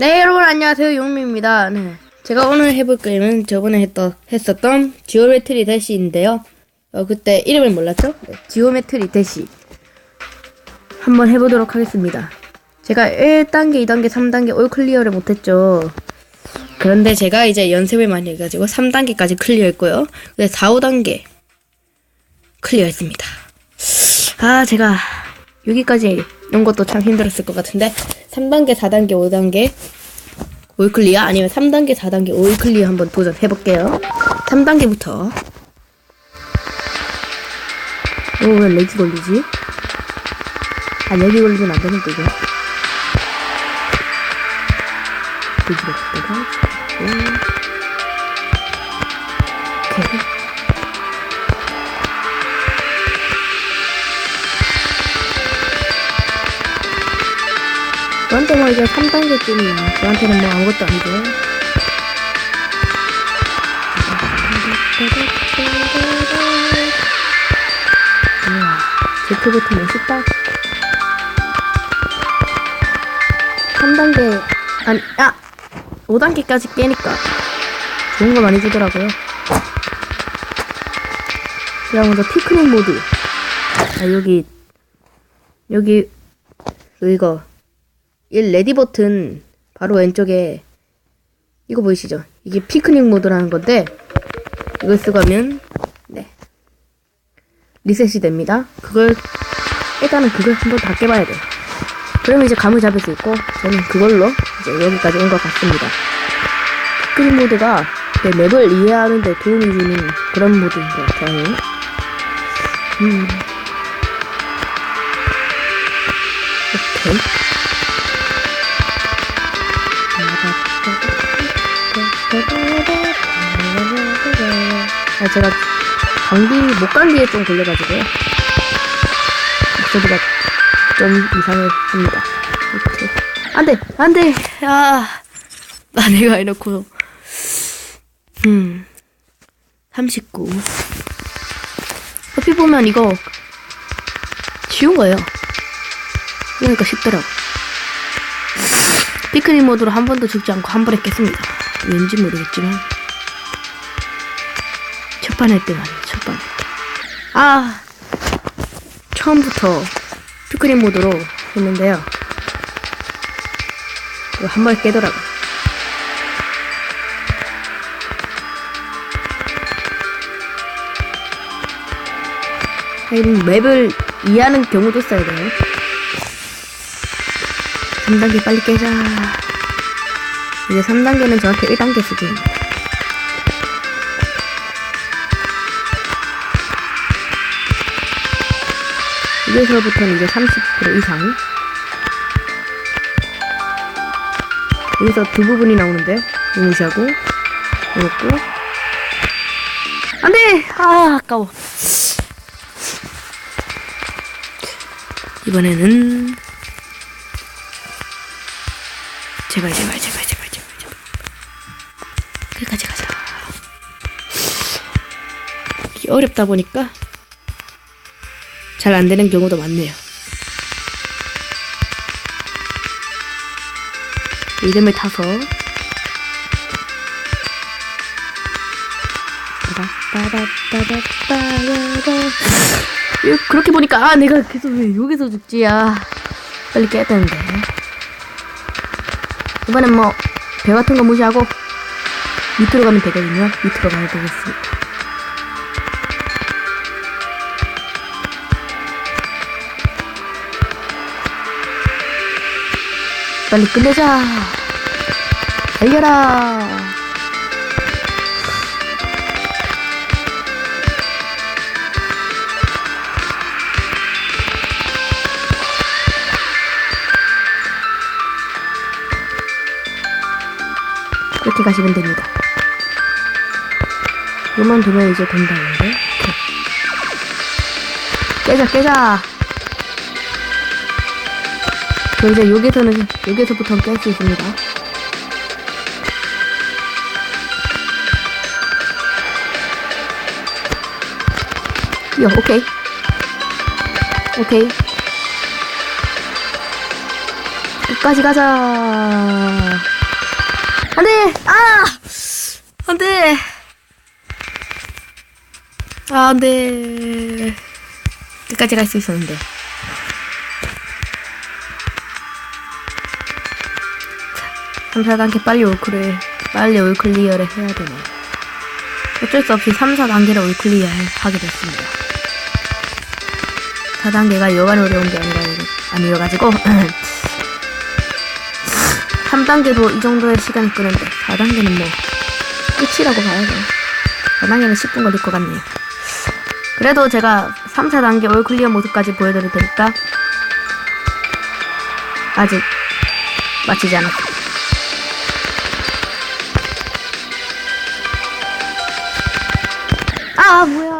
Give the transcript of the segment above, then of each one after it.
네, 여러분 안녕하세요. 용미입니다. 네. 제가 오늘 해볼 게임은 저번에 했던, 했었던 지오메트리 대시인데요. 어, 그때 이름을 몰랐죠? 네, 지오메트리 대시. 한번 해보도록 하겠습니다. 제가 1단계, 2단계, 3단계 올 클리어를 못했죠. 그런데 제가 이제 연습을 많이 해가지고 3단계까지 클리어했고요. 그래서 4, 5단계 클리어했습니다. 아, 제가 여기까지 온 것도 참 힘들었을 것 같은데 3단계, 4단계, 5단계 올클리어 아니면 3단계, 4단계 올클리어 한번 도전해볼게요. 3단계부터 오왜 렉이 걸리지? 아 여기 걸리면 안 되는 거죠? 여기가 갔다가 저한테 뭐 이제 3단계쯤이야. 저한테는 뭐 아무것도 아니죠. 우와, 제트부터 멋있다. 3단계, 아니, 아! 5단계까지 깨니까 좋은 거 많이 주더라고요. 제가 먼저 피크닉 모드. 아, 여기, 여기, 이거, 이 레디 버튼 바로 왼쪽에 이거 보이시죠? 이게 피크닉 모드라는 건데 이걸 쓰고 하면 네 리셋이 됩니다. 그걸 일단은 그걸 한번 다 깨봐야 돼요. 그러면 이제 감을 잡을 수 있고 저는 그걸로 이제 여기까지 온 것 같습니다. 피크닉 모드가 그 맵을 이해하는 데 도움이 주는 그런 모드인 것 같아요. 음. 오케이. 아, 제가 감기, 목감기에 좀 걸려가지고요. 목소리가 좀 이상했습니다. 이렇게. 안 돼! 안 돼! 아, 나 내가 해놓고. 음, 39. 옆에 보면 이거 쉬운 거예요. 그러니까 쉽더라고. 피크닉 모드로 한 번도 죽지 않고 한 번에 깼습니다. 왠지 모르겠지만 때가 아니에요. 첫판 할 때. 아 처음부터 피크닉 모드로 했는데요. 이거 한 번에 깨더라고. 하여튼 맵을 이해하는 경우도 있어야 돼요. 3단계 빨리 깨자. 이제 3단계는 저한테 1단계 수준입니다. 여기서부터는 이제 30% 이상. 여기서 두 부분이 나오는데, 무시하고, 이렇고. 안 돼! 아, 아까워. 이번에는 제발 제발 제발 제발 제발 제발 끝까지 가자 이게 어렵다 보니까 잘 안 되는 경우도 많네요 리듬을 타서 그렇게 보니까 아 내가 계속 왜 여기서 죽지 아 빨리 깨야 되는데 이번엔 뭐, 배 같은 거 무시하고, 밑으로 가면 되거든요. 밑으로 가야 되겠습니다. 빨리 끝내자! 달려라! 이렇게 가시면 됩니다. 요만 두면 이제 된다는데. 깨자, 깨자! 저 이제 여기서는, 여기서부터 깰 수 있습니다. 요, 오케이. 오케이. 끝까지 가자. 안 돼! 아! 안 돼! 아, 안 돼. 끝까지 갈 수 있었는데. 3, 4단계 빨리 올클을, 빨리 올클리어를 해야 되네. 어쩔 수 없이 3, 4단계를 올클리어 하게 됐습니다. 4단계가 여간 어려운 게 아니라, 아니어가지고, 3단계도 이 정도의 시간이 끄는데, 4단계는 뭐, 끝이라고 봐야죠. 4단계는 10분 걸릴 것 같네요. 그래도 제가 3, 4단계 올 클리어 모습까지 보여드릴 테니까, 아직 마치지 않았습니다. 아, 뭐야.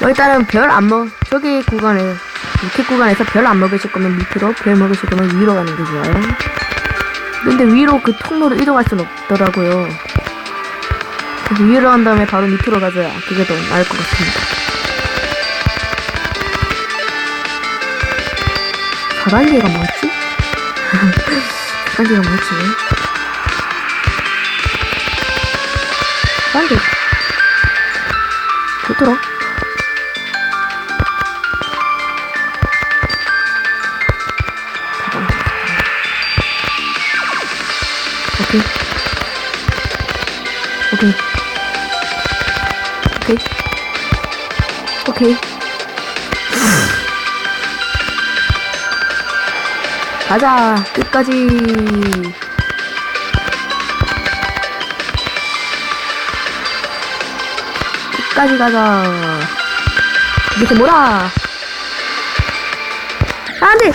뭐 일단은 별 안 먹, 저기 구간에, 이렇게 구간에서 별 안 먹으실 거면 밑으로, 별 먹으실 거면 위로 가는 게 좋아요. 근데 위로 그 통로로 이동할 순 없더라고요. 그래서 위로 한 다음에 바로 밑으로 가줘야 그게 더 나을 것 같습니다. 4단계가 뭐였지? 4단계가 뭐였지? 4단계. 좋더라. 오케이. 오케이. 오케이. 오케이. 가자. 끝까지. 끝까지 가자. 밑에 몰아. 안 돼!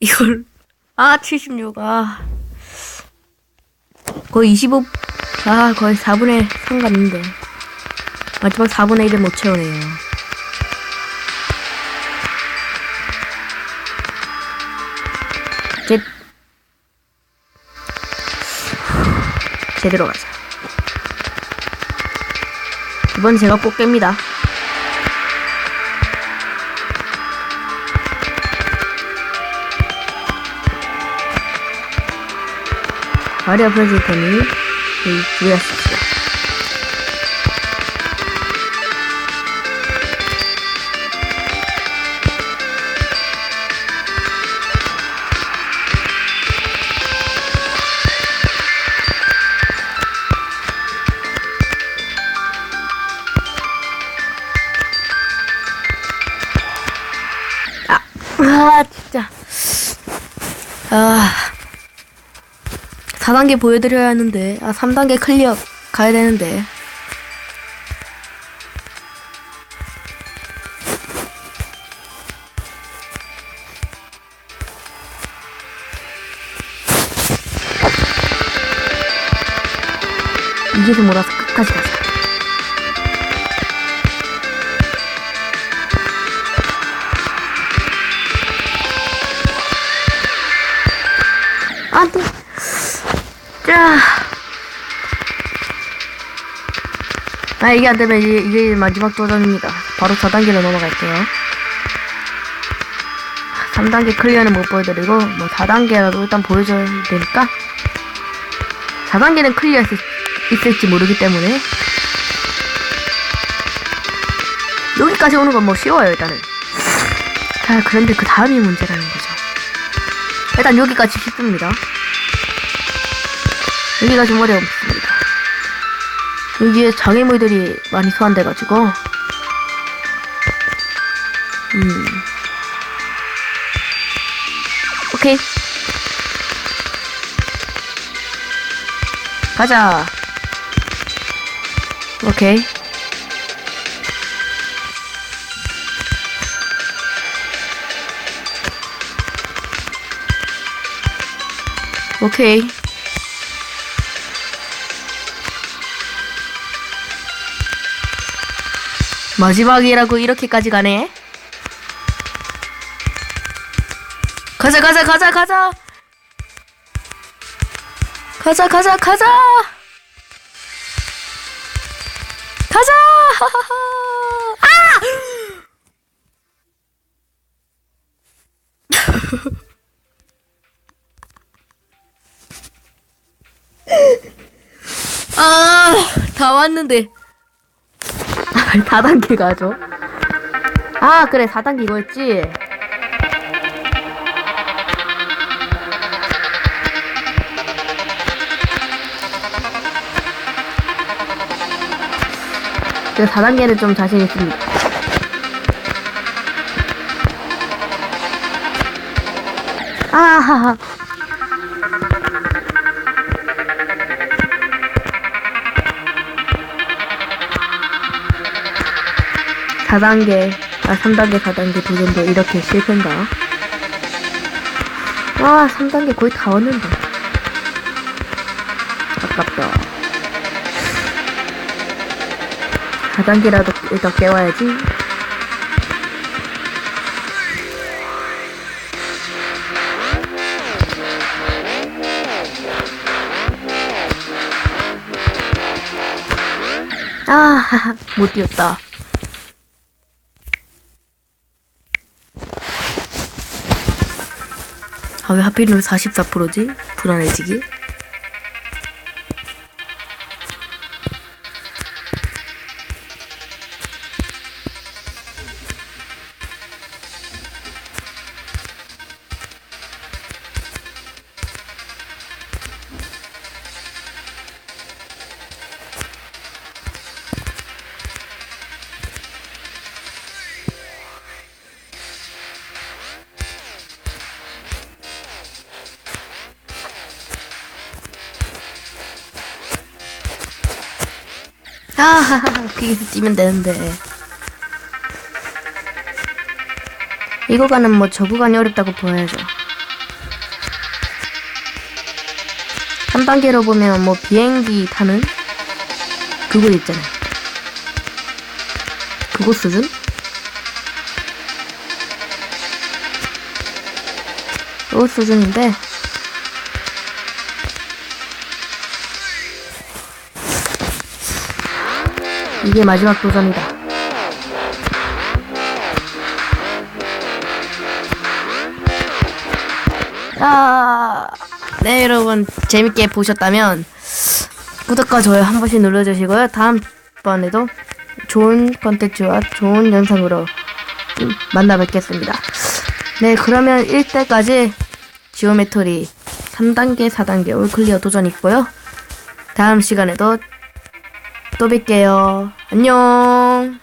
이걸 아 76, 아 거의 25, 아 거의 4분의 3 갔는데 마지막 4분의 1을 못 채우네요 제 제대로 가자 이번 제가 꼭 깹니다 마리아 프레지턴이 주의하십시오. 4단계 보여드려야 하는데. 아 3단계 클리어 가야 되는데. 이기서 몰아서 끝까지 가자. 안돼 자. 아, 이게 안 되면 이제, 이제 마지막 도전입니다. 바로 4단계로 넘어갈게요. 3단계 클리어는 못 보여드리고, 뭐 4단계라도 일단 보여줘야 되니까. 4단계는 클리어 있을, 있을지 모르기 때문에. 여기까지 오는 건 뭐 쉬워요, 일단은. 자, 그런데 그 다음이 문제라는 거죠. 일단 여기까지 쉽습니다. 여기가 좀 어렵습니다. 여기에 장애물들이 많이 소환돼가지고, 음. 오케이. 가자. 오케이. 오케이. 마지막이라고 이렇게까지 가네. 가자 가자 가자 가자. 가자 가자 가자. 가자. 아! 아, 다 왔는데. 아, 4단계 가죠. 아, 그래, 4단계 이거였지. 그 4단계는 좀 자신 있습니다. 아하하. 사단계 아, 3단계, 4단계 도전도 이렇게 실패인가? 와, 3단계 거의 다 왔는데. 아깝다. 4단계라도 일단 깨워야지. 아, 못 뛰었다. 아, 왜 하필이면 44%지? 불안해지기? 아, 거기서 뛰면 되는데. 이 구간은 뭐 저 구간이 어렵다고 보여야죠. 3단계로 보면 뭐 비행기 타는 그거 있잖아요. 그거 수준? 그거 수준인데 이게 마지막 도전이다. 아, 네 여러분 재밌게 보셨다면 구독과 좋아요 한 번씩 눌러주시고요. 다음번에도 좋은 컨텐츠와 좋은 영상으로 만나 뵙겠습니다. 네 그러면 1대까지 지오메트리 3단계, 4단계 올클리어 도전 있고요. 다음 시간에도 또 뵐게요. 안녕.